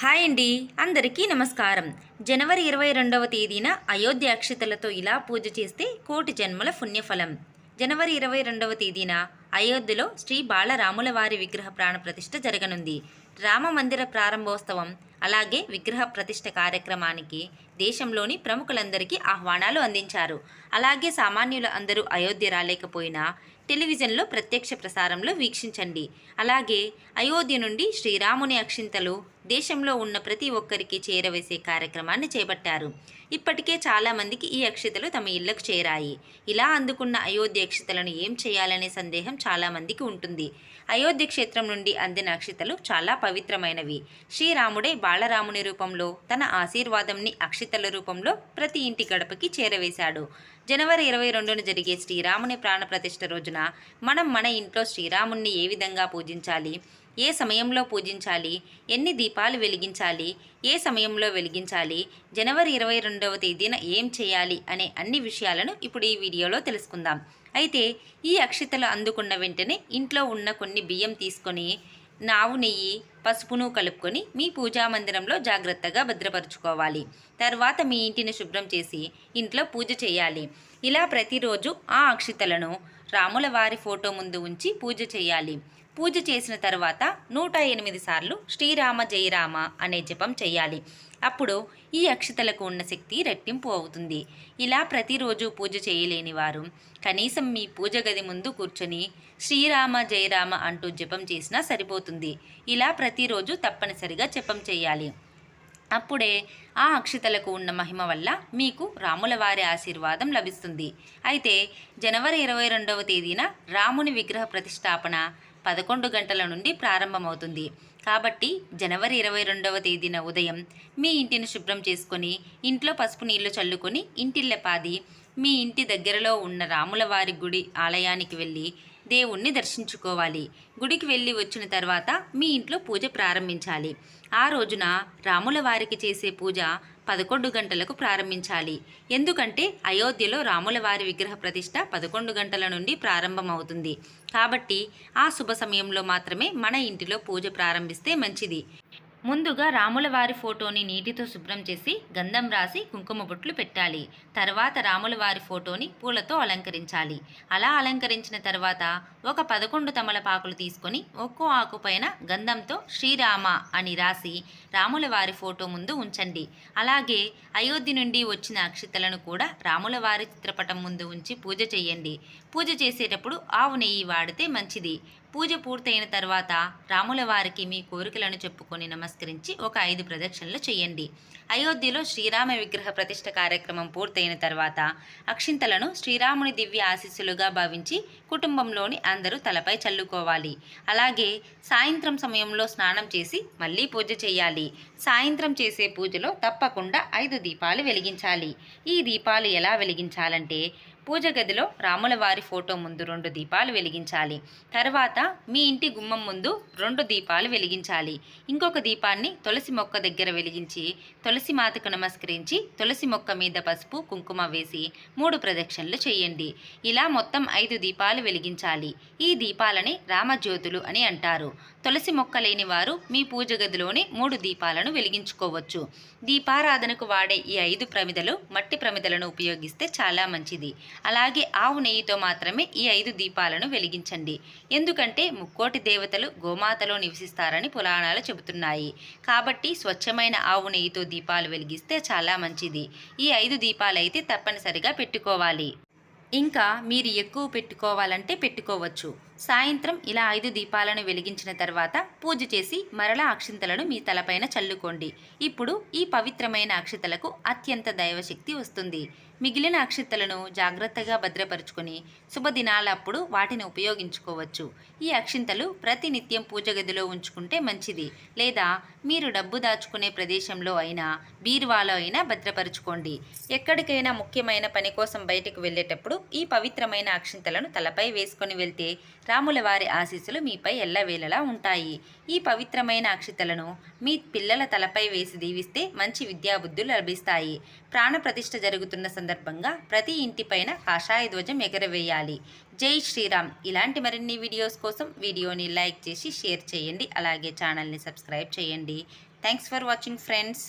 Hi అండి. అందరికీ నమస్కారం. జనవరి ఇరవై రెండవ తేదీన అయోధ్య అక్షతలతో ఇలా పూజ చేస్తే కోటి జన్మల పుణ్యఫలం. జనవరి ఇరవై రెండవ తేదీన అయోధ్యలో శ్రీ బాలరాముల వారి విగ్రహ ప్రాణ ప్రతిష్ఠ జరగనుంది. రామ మందిర ప్రారంభోత్సవం అలాగే విగ్రహ ప్రతిష్ఠ కార్యక్రమానికి దేశంలోని ప్రముఖులందరికీ ఆహ్వానాలు అందించారు. అలాగే సామాన్యులు అందరూ అయోధ్య రాలేకపోయినా టెలివిజన్లో ప్రత్యక్ష ప్రసారంలో వీక్షించండి. అలాగే అయోధ్య నుండి శ్రీరాముని అక్షింతలు దేశంలో ఉన్న ప్రతి ఒక్కరికి చేరవేసే కార్యక్రమాన్ని చేపట్టారు. ఇప్పటికే చాలామందికి ఈ అక్షితలు తమ ఇళ్ళకు చేరాయి. ఇలా అందుకున్న అయోధ్య అక్షితలను ఏం చేయాలనే సందేహం చాలామందికి ఉంటుంది. అయోధ్య క్షేత్రం నుండి అందిన అక్షితలు చాలా పవిత్రమైనవి. శ్రీరాముడే బాలరాముని రూపంలో తన ఆశీర్వాదంని అక్షితల రూపంలో ప్రతి ఇంటి గడపకి చేరవేశాడు. జనవరి ఇరవై రెండున జరిగే శ్రీరాముని ప్రాణప్రతిష్ఠ రోజున మనం మన ఇంట్లో శ్రీరాముణ్ణి ఏ విధంగా పూజించాలి? ఏ సమయంలో పూజించాలి? ఎన్ని దీపాలు వెలిగించాలి? ఏ సమయంలో వెలిగించాలి? జనవరి ఇరవై రెండవ తేదీన ఏం చేయాలి? అనే అన్ని విషయాలను ఇప్పుడు ఈ వీడియోలో తెలుసుకుందాం. అయితే ఈ అక్షితలు అందుకున్న వెంటనే ఇంట్లో ఉన్న కొన్ని బియ్యం తీసుకొని నావు నెయ్యి పసుపును కలుపుకొని మీ పూజా మందిరంలో జాగ్రత్తగా భద్రపరుచుకోవాలి. తర్వాత మీ ఇంటిని శుభ్రం చేసి ఇంట్లో పూజ చేయాలి. ఇలా ప్రతిరోజు ఆ అక్షితలను రాముల వారి ఫోటో ముందు ఉంచి పూజ చేయాలి. పూజ చేసిన తర్వాత నూట ఎనిమిది సార్లు శ్రీరామ జయరామ అనే జపం చేయాలి. అప్పుడు ఈ అక్షతలకు ఉన్న శక్తి రెట్టింపు అవుతుంది. ఇలా ప్రతిరోజు పూజ చేయలేని వారు కనీసం మీ పూజ గది ముందు కూర్చొని శ్రీరామ జయరామ అంటూ జపం చేసినా సరిపోతుంది. ఇలా ప్రతిరోజు తప్పనిసరిగా జపం చేయాలి. అప్పుడే ఆ అక్షితలకు ఉన్న మహిమ వల్ల మీకు రాముల వారి ఆశీర్వాదం లభిస్తుంది. అయితే జనవరి ఇరవై రెండవ తేదీన రాముని విగ్రహ ప్రతిష్టాపన పదకొండు గంటల నుండి ప్రారంభమవుతుంది. కాబట్టి జనవరి ఇరవై రెండవ తేదీన ఉదయం మీ ఇంటిని శుభ్రం చేసుకొని ఇంట్లో పసుపు నీళ్ళు చల్లుకొని ఇంటిల్లపాది మీ ఇంటి దగ్గరలో ఉన్న రాములవారి గుడి ఆలయానికి వెళ్ళి దేవుణ్ణి దర్శించుకోవాలి. గుడికి వెళ్ళి వచ్చిన తర్వాత మీ ఇంట్లో పూజ ప్రారంభించాలి. ఆ రోజున రాముల వారికి చేసే పూజ పదకొండు గంటలకు ప్రారంభించాలి. ఎందుకంటే అయోధ్యలో రాముల వారి విగ్రహ ప్రతిష్ట పదకొండు గంటల నుండి ప్రారంభమవుతుంది. కాబట్టి ఆ శుభ సమయంలో మాత్రమే మన ఇంటిలో పూజ ప్రారంభిస్తే మంచిది. ముందుగా రాముల వారి ఫోటోని నీటితో శుభ్రం చేసి గంధం రాసి కుంకుమ బొట్లు పెట్టాలి. తర్వాత రాముల వారి ఫోటోని పూలతో అలంకరించాలి. అలా అలంకరించిన తర్వాత ఒక పదకొండు తమలపాకులు తీసుకొని ఒక్కో ఆకు పైన గంధంతో శ్రీరామ అని రాసి రాముల వారి ఫోటో ముందు ఉంచండి. అలాగే అయోధ్య నుండి వచ్చిన అక్షితలను కూడా రాముల వారి చిత్రపటం ముందు ఉంచి పూజ చేయండి. పూజ చేసేటప్పుడు ఆవు నెయ్యి వాడితే మంచిది. పూజ పూర్తయిన తర్వాత రాముల వారికి మీ కోరికలను చెప్పుకొని నమస్కరించి ఒక ఐదు ప్రదక్షిణలు చేయండి. అయోధ్యలో శ్రీరామ విగ్రహ ప్రతిష్ట కార్యక్రమం పూర్తయిన తర్వాత అక్షింతలను శ్రీరాముని దివ్య ఆశీస్సులుగా భావించి కుటుంబంలోని అందరూ తలపై చల్లుకోవాలి. అలాగే సాయంత్రం సమయంలో స్నానం చేసి మళ్ళీ పూజ చేయాలి. సాయంత్రం చేసే పూజలో తప్పకుండా ఐదు దీపాలు వెలిగించాలి. ఈ దీపాలు ఎలా వెలిగించాలంటే పూజ గదిలో రాముల వారి ఫోటో ముందు రెండు దీపాలు వెలిగించాలి. తర్వాత మీ ఇంటి గుమ్మం ముందు రెండు దీపాలు వెలిగించాలి. ఇంకొక దీపాన్ని తులసి మొక్క దగ్గర వెలిగించి తులసి మాతకు నమస్కరించి తులసి మొక్క మీద పసుపు కుంకుమ వేసి మూడు ప్రదక్షిణలు చేయండి. ఇలా మొత్తం ఐదు దీపాలు వెలిగించాలి. ఈ దీపాలని రామజ్యోతులు అని అంటారు. తులసి మొక్క లేని వారు మీ పూజ గదిలోనే మూడు దీపాలను వెలిగించుకోవచ్చు. దీపారాధనకు వాడే ఈ ఐదు ప్రమిదలు మట్టి ప్రమిదలను ఉపయోగిస్తే చాలా మంచిది. అలాగే ఆవు నెయ్యితో మాత్రమే ఈ ఐదు దీపాలను వెలిగించండి. ఎందుకంటే ముక్కోటి దేవతలు గోమాతలో నివసిస్తారని పురాణాలు చెబుతున్నాయి. కాబట్టి స్వచ్ఛమైన ఆవు నెయ్యితో దీపాలు వెలిగిస్తే చాలా మంచిది. ఈ ఐదు దీపాలైతే తప్పనిసరిగా పెట్టుకోవాలి. ఇంకా మీరు ఎక్కువ పెట్టుకోవాలంటే పెట్టుకోవచ్చు. సాయంత్రం ఇలా ఐదు దీపాలను వెలిగించిన తర్వాత పూజ చేసి మరల అక్షింతలను మీ తలపైన చల్లుకోండి. ఇప్పుడు ఈ పవిత్రమైన అక్షితలకు అత్యంత దైవశక్తి వస్తుంది. మిగిలిన అక్షింతలను జాగ్రత్తగా భద్రపరుచుకొని శుభదినాలప్పుడు వాటిని ఉపయోగించుకోవచ్చు. ఈ అక్షింతలు ప్రతినిత్యం పూజ గదిలో ఉంచుకుంటే మంచిది. లేదా మీరు డబ్బు దాచుకునే ప్రదేశంలో అయినా బీరువాలో అయినా భద్రపరుచుకోండి. ఎక్కడికైనా ముఖ్యమైన పని కోసం బయటకు వెళ్ళేటప్పుడు ఈ పవిత్రమైన అక్షింతలను తలపై వేసుకొని వెళ్తే రాముల వారి ఆశీస్సులు మీపై ఎల్లవేళలా ఉంటాయి. ఈ పవిత్రమైన అక్షితలను మీ పిల్లల తలపై వేసి దీవిస్తే మంచి విద్యాబుద్ధులు లభిస్తాయి. ప్రాణప్రతిష్ఠ జరుగుతున్న సందర్భంగా ప్రతి ఇంటిపైన కాషాయ ధ్వజం ఎగరవేయాలి. జై శ్రీరామ్. ఇలాంటి మరిన్ని వీడియోస్ కోసం వీడియోని లైక్ చేసి షేర్ చేయండి. అలాగే ఛానల్ని సబ్స్క్రైబ్ చేయండి. Thanks for watching friends.